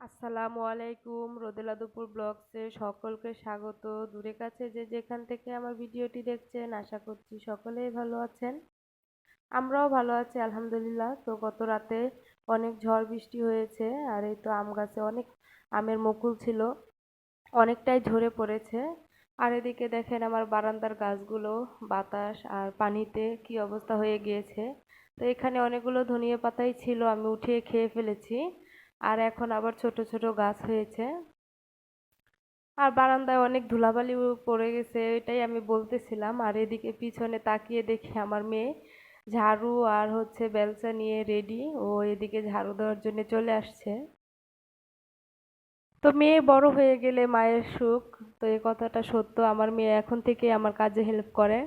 আসসালামু আলাইকুম রোদেলা দুপুর ব্লগসে সকলকে স্বাগত। দূরে কাছে যে যেখান থেকে আমার ভিডিওটি দেখছেন, আশা করছি সকলেই ভালো আছেন। আমরাও ভালো আছি, আলহামদুলিল্লাহ। তো গত রাতে অনেক ঝড় বৃষ্টি হয়েছে, আর এই তো আম গাছে অনেক আমের মুকুল ছিল, অনেকটাই ঝরে পড়েছে। আর এদিকে দেখেন আমার বারান্দার গাছগুলো, বাতাস আর পানিতে কি অবস্থা হয়ে গিয়েছে। তো এখানে অনেকগুলো ধনিয়া পাতাই ছিল, আমি উঠিয়ে খেয়ে ফেলেছি। আর এখন আবার ছোট ছোট গাছ হয়েছে। আর বারান্দায় অনেক ধুলাবালি পড়ে গেছে, এটাই আমি বলতেছিলাম। আর এদিকে পিছনে তাকিয়ে দেখি আমার মেয়ে ঝাড়ু আর হচ্ছে বেলচা নিয়ে রেডি ও এদিকে ঝাড়ু দেওয়ার জন্য চলে আসছে। তো মেয়ে বড় হয়ে গেলে মায়ের সুখ, তো এই কথাটা সত্য, আমার মেয়ে এখন থেকে আমার কাজে হেল্প করে।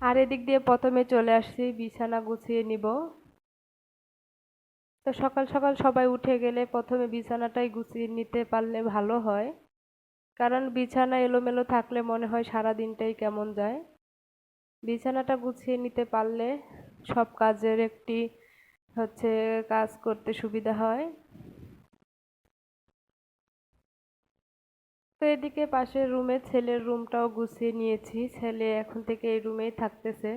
আর এদিক দিয়ে প্রথমে চলে আসছি, বিছানা গুছিয়ে নিব। তো সকাল সকাল সবাই উঠে গেলে প্রথমে বিছানাটাই গুছিয়ে নিতে পারলে ভালো হয়। কারণ বিছানা এলোমেলো থাকলে মনে হয় সারা দিনটাই কেমন যায়। বিছানাটা গুছিয়ে নিতে পারলে সব কাজের একটি হচ্ছে কাজ করতে সুবিধা হয়। তো এদিকে পাশের রুমে ছেলের রুমটাও গুছিয়ে নিয়েছি। ছেলে এখন থেকে এই রুমেই থাকতেছে।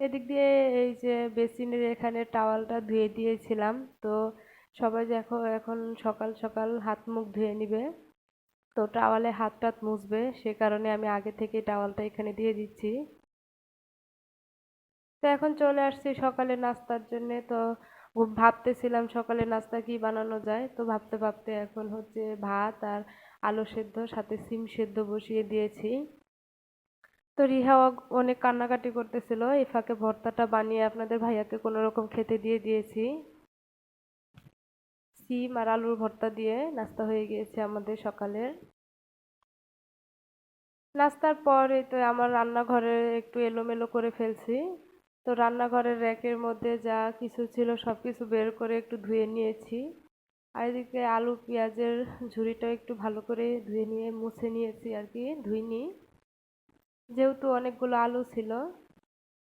এদিক দিয়ে এই যে বেসিনের এখানে টাওয়ালটা ধুয়ে দিয়েছিলাম, তো সবাই দেখো এখন সকাল সকাল হাত মুখ ধুয়ে নিবে। তো টাওয়ালে হাত টাত মুছবে, সে কারণে আমি আগে থেকে টাওয়ালটা এখানে দিয়ে দিচ্ছি। তো এখন চলে আসছি সকালে নাস্তার জন্যে, তো ভাবতেছিলাম সকালে নাস্তা কি বানানো যায়। তো ভাবতে ভাবতে এখন হচ্ছে ভাত আর আলু সেদ্ধ, সাথে সিম সেদ্ধ বসিয়ে দিয়েছি। তো রিহাও অনেক কান্নাকাটি করতেছিল। এই ফাঁকে ভর্তাটা বানিয়ে আপনাদের ভাইয়াকে কোনো রকম খেতে দিয়ে দিয়েছি। সিম আর আলুর ভর্তা দিয়ে নাস্তা হয়ে গিয়েছে আমাদের সকালের। নাস্তার পর এই তো আমার রান্নাঘরে একটু এলোমেলো করে ফেলছি। তো রান্নাঘরের র্যাকের মধ্যে যা কিছু ছিল সব কিছু বের করে একটু ধুয়ে নিয়েছি। আর এদিকে আলু, পেঁয়াজের ঝুড়িটাও একটু ভালো করে ধুয়ে নিয়ে মুছে নিয়েছি আর কি, ধুইনি। যেহেতু অনেকগুলো আলু ছিল,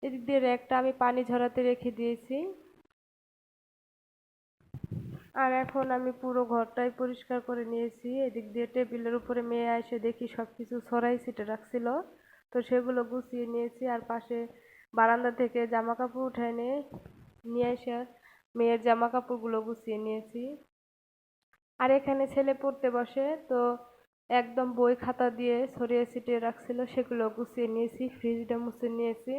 এদিক দিয়ে র্যাকটা আমি পানি ঝরাতে রেখে দিয়েছি। আর এখন আমি পুরো ঘরটাই পরিষ্কার করে নিয়েছি। এদিক দিয়ে টেবিলের উপরে মেয়ে এসে দেখি সব কিছু ছড়াই ছিটে রাখছিল। তো সেগুলো গুছিয়ে নিয়েছি আর পাশে বারান্দা থেকে জামা কাপড় উঠায় নিয়ে নিয়ে এসে মেয়ের জামা কাপড়গুলো গুছিয়ে নিয়েছি। আর এখানে ছেলে পড়তে বসে, তো একদম বই খাতা দিয়ে ছড়িয়ে ছিটিয়ে রাখছিল, সেগুলো গুছিয়ে নিয়েছি ফ্রিজটা মুছে নিয়েছি।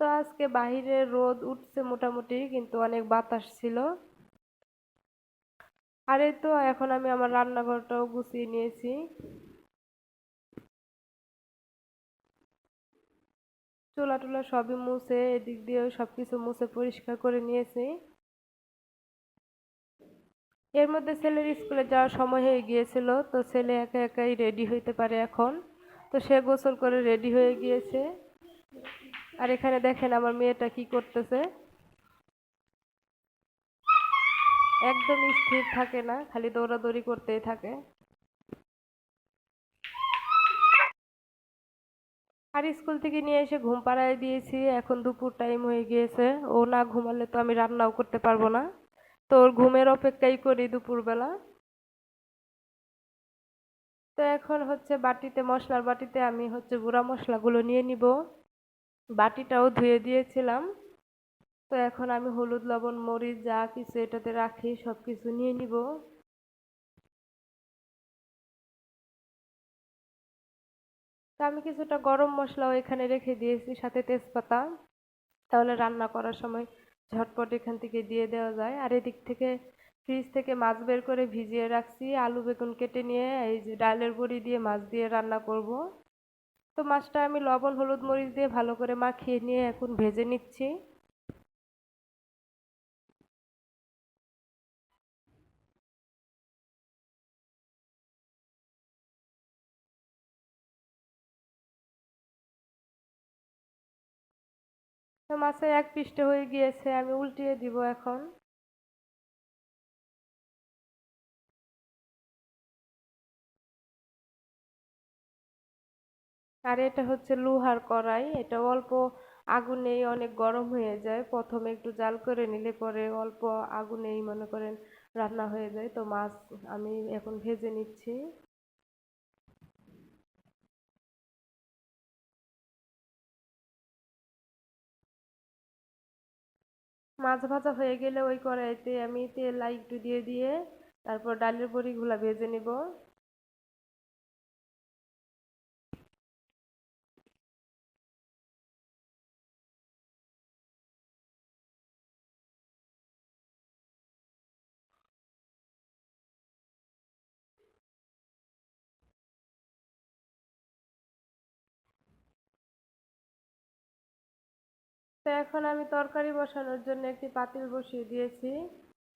তো আজকে বাহিরে রোদ উঠছে মোটামুটি, কিন্তু অনেক বাতাস ছিল। আর এই তো, এখন আমি আমার রান্নাঘরটাও গুছিয়ে নিয়েছি। চুলা টুলা সবই মুছে, এদিক দিয়েও সব কিছু মুছে পরিষ্কার করে নিয়েছি। এর মধ্যে ছেলের স্কুলে যাওয়ার সময় হয়ে গিয়েছিল, তো ছেলে একা একাই রেডি হইতে পারে এখন। তো সে গোসল করে রেডি হয়ে গিয়েছে। আর এখানে দেখেন আমার মেয়েটা কি করতেছে। একদম স্থির থাকে না, খালি দৌড়াদৌড়ি করতেই থাকে। আর স্কুল থেকে নিয়ে এসে ঘুম পাড়ায় দিয়েছি, এখন দুপুর টাইম হয়ে গিয়েছে। ও না ঘুমালে তো আমি রান্নাও করতে পারব না। তো ঘুমের অপেক্ষাই করি দুপুরবেলা। তো এখন হচ্ছে বাটিতে মশলার বাটিতে আমি হচ্ছে গুঁড়া মশলাগুলো নিয়ে নিব। বাটিটাও ধুয়ে দিয়েছিলাম। তো এখন আমি হলুদ, লবণ, মরিচ যা কিছু এটাতে রাখি সব কিছু নিয়ে নিব। আমি কিছুটা গরম মশলাও এখানে রেখে দিয়েছি, সাথে তেজপাতা। তাহলে রান্না করার সময় ঝটপট এখান থেকে দিয়ে দেওয়া যায়। আর এদিক থেকে ফ্রিজ থেকে মাছ বের করে ভিজিয়ে রাখছি। আলু বেগুন কেটে নিয়ে এই যে ডালের বড়ি দিয়ে মাছ দিয়ে রান্না করব। তো মাছটা আমি লবণ, হলুদ, মরিচ দিয়ে ভালো করে মাখিয়ে নিয়ে এখন ভেজে নিচ্ছি। মাছের এক পৃষ্ঠে হয়ে গিয়েছে, আমি উল্টিয়ে দিব এখন। আর এটা হচ্ছে লোহার কড়াই, এটা অল্প আগুনেই অনেক গরম হয়ে যায়। প্রথমে একটু জাল করে নিলে পরে অল্প আগুনেই মনে করেন রান্না হয়ে যায়। তো মাছ আমি এখন ভেজে নিচ্ছি। মাছ ভাজা হয়ে গেলে ওই কড়াইতে আমি তেল একটু দিয়ে দিয়ে তারপর ডালের বড়িগুলা ভেজে নিব। তো এখন আমি তরকারি বসানোর জন্য একটি পাতিল বসিয়ে দিয়েছি।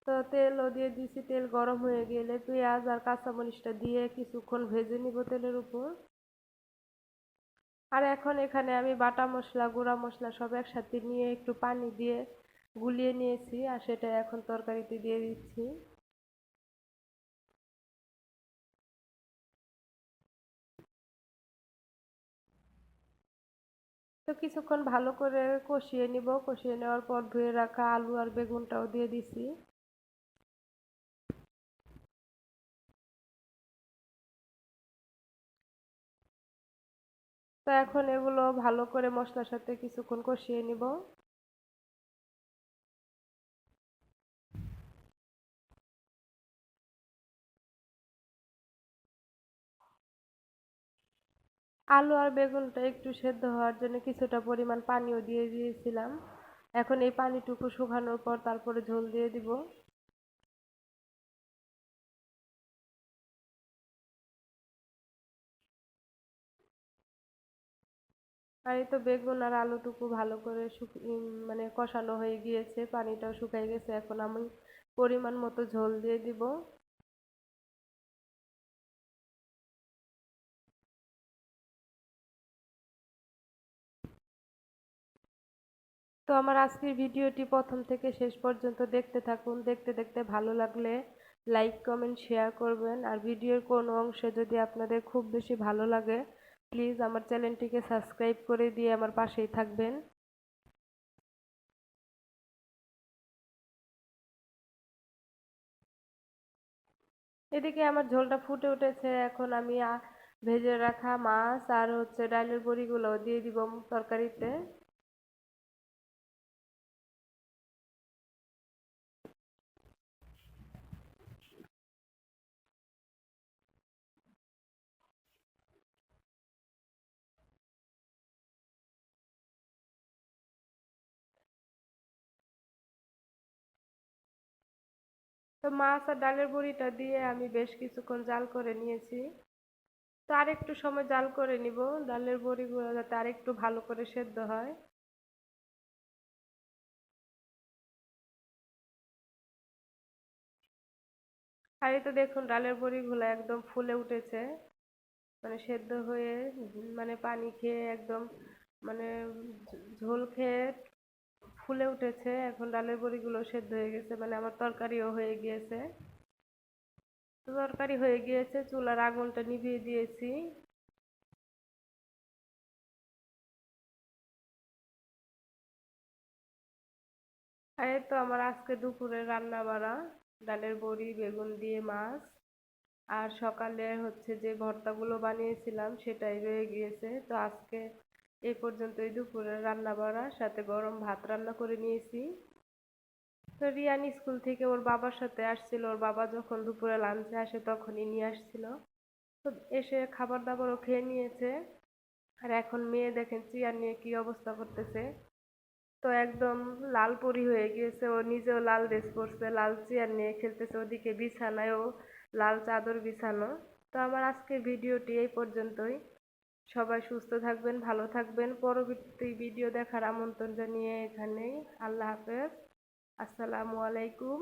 তো তেলও দিয়ে দিয়েছি, তেল গরম হয়ে গেলে পেঁয়াজ আর কাঁচামরিচটা দিয়ে কিছুক্ষণ ভেজে নিব তেলের উপর। আর এখন এখানে আমি বাটা মশলা, গুঁড়া মশলা সব একসাথে নিয়ে একটু পানি দিয়ে গুলিয়ে নিয়েছি আর সেটা এখন তরকারিতে দিয়ে দিচ্ছি। তো কিছুক্ষণ ভালো করে কষিয়ে নিব। কষিয়ে নেওয়ার পর ধুয়ে রাখা আলু আর বেগুনটাও দিয়ে দিছি। তো এখন এগুলো ভালো করে মশলার সাথে কিছুক্ষণ কষিয়ে নিব। আলু আর বেগুনটা একটু সেদ্ধ হওয়ার জন্য কিছুটা পরিমাণ পানিও দিয়ে দিয়েছিলাম। এখন এই পানিটুকু শুকানোর পর তারপরে ঝোল দিয়ে দিব। আর এই তো বেগুন আর আলুটুকু ভালো করে মানে কষানো হয়ে গিয়েছে, পানিটাও শুকাই গেছে। এখন আমি পরিমাণ মতো ঝোল দিয়ে দিব। তো আমার আজকের ভিডিওটি প্রথম থেকে শেষ পর্যন্ত দেখতে থাকুন। দেখতে দেখতে ভালো লাগলে লাইক কমেন্ট শেয়ার করবেন। আর ভিডিওর কোনো অংশে যদি আপনাদের খুব বেশি ভালো লাগে প্লিজ আমার চ্যানেলটিকে সাবস্ক্রাইব করে দিয়ে আমার পাশেই থাকবেন। এদিকে আমার ঝোলটা ফুটে উঠেছে। এখন আমি ভেজে রাখা মাছ আর হচ্ছে ডালের বড়িগুলো দিয়ে দিব তরকারিতে। তো মাছ আর ডালের বড়িটা দিয়ে আমি বেশ কিছুক্ষণ জাল করে নিয়েছি। তো আর একটু সময় জাল করে নিব, ডালের বড়িগুলো যাতে আর একটু ভালো করে সেদ্ধ হয়। আর তো দেখুন, ডালের বড়িগুলো একদম ফুলে উঠেছে। মানে সেদ্ধ হয়ে মানে পানি খেয়ে একদম মানে ঝোল খেয়ে ফুলে উঠেছে, এখন ডালের বড়িগুলো সেদ্ধ হয়ে গেছে মানে আমার তরকারিও হয়ে গিয়েছে। তরকারি হয়ে গিয়েছে, চুলার আগুনটা নিভিয়ে দিয়েছি। আর তো আমার আজকে দুপুরে রান্না বাড়া ডালের বড়ি, বেগুন দিয়ে মাছ। আর সকালে হচ্ছে যে ভর্তাগুলো বানিয়েছিলাম, সেটাই রয়ে গিয়েছে। তো আজকে এই পর্যন্তই দুপুরে রান্না বাড়া, সাথে গরম ভাত রান্না করে নিয়েছি। তো রিয়ান স্কুল থেকে ওর বাবার সাথে আসছিল। ওর বাবা যখন দুপুরে লাঞ্চে আসে তখনই নিয়ে আসছিল। তো এসে খাবার দাবারও খেয়ে নিয়েছে। আর এখন মেয়ে দেখেন চেয়ার নিয়ে কি অবস্থা করতেছে। তো একদম লাল পরি হয়ে গিয়েছে। ও নিজেও লাল ড্রেস পরছে, লাল চেয়ার নিয়ে খেলতেছে। ওদিকে বিছানায়ও লাল চাদর বিছানো। তো আমার আজকের ভিডিওটি এই পর্যন্তই। সবাই সুস্থ থাকবেন, ভালো থাকবেন। পরবর্তী ভিডিও দেখার আমন্ত্রণ জানিয়ে এখানেই। আল্লাহ হাফেজ। আসসালামু আলাইকুম।